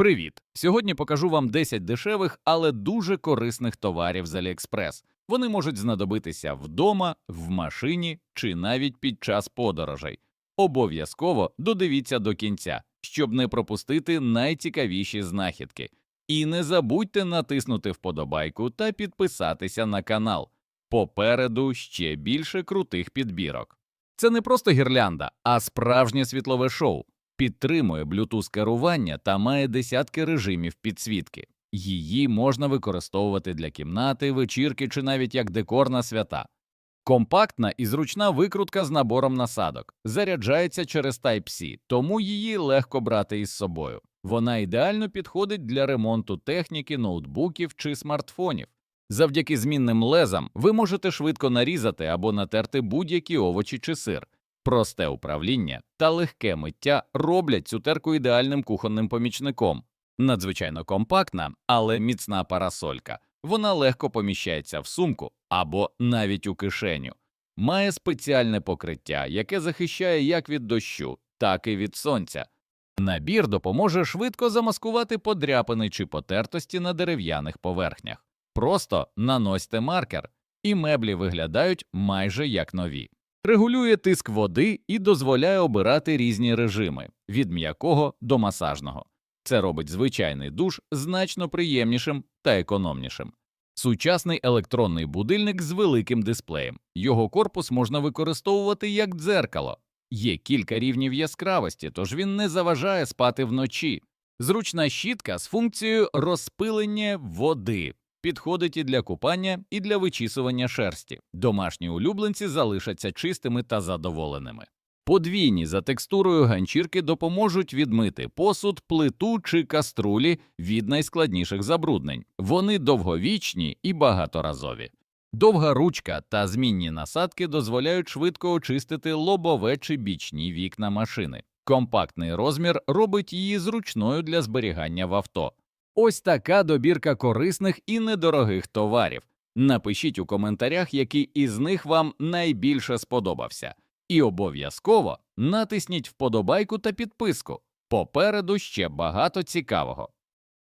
Привіт! Сьогодні покажу вам 10 дешевих, але дуже корисних товарів з AliExpress. Вони можуть знадобитися вдома, в машині чи навіть під час подорожей. Обов'язково додивіться до кінця, щоб не пропустити найцікавіші знахідки. І не забудьте натиснути вподобайку та підписатися на канал. Попереду ще більше крутих підбірок. Це не просто гірлянда, а справжнє світлове шоу. Підтримує Bluetooth керування та має десятки режимів підсвітки. Її можна використовувати для кімнати, вечірки чи навіть як декор на свята. Компактна і зручна викрутка з набором насадок, заряджається через Type-C, тому її легко брати із собою. Вона ідеально підходить для ремонту техніки, ноутбуків чи смартфонів. Завдяки змінним лезам ви можете швидко нарізати або натерти будь-які овочі чи сир. Просте управління та легке миття роблять цю терку ідеальним кухонним помічником. Надзвичайно компактна, але міцна парасолька. Вона легко поміщається в сумку або навіть у кишеню. Має спеціальне покриття, яке захищає як від дощу, так і від сонця. Набір допоможе швидко замаскувати подряпини чи потертості на дерев'яних поверхнях. Просто наносьте маркер, і меблі виглядають майже як нові. Регулює тиск води і дозволяє обирати різні режими від м'якого до масажного. Це робить звичайний душ значно приємнішим та економнішим. Сучасний електронний будильник з великим дисплеєм. Його корпус можна використовувати як дзеркало. Є кілька рівнів яскравості, тож він не заважає спати вночі. Зручна щітка з функцією розпилення води підходить і для купання, і для вичісування шерсті. Домашні улюбленці залишаться чистими та задоволеними. Подвійні за текстурою ганчірки допоможуть відмити посуд, плиту чи каструлі від найскладніших забруднень. Вони довговічні і багаторазові. Довга ручка та змінні насадки дозволяють швидко очистити лобове чи бічні вікна машини. Компактний розмір робить її зручною для зберігання в авто. Ось така добірка корисних і недорогих товарів. Напишіть у коментарях, який із них вам найбільше сподобався. І обов'язково натисніть вподобайку та підписку. Попереду ще багато цікавого.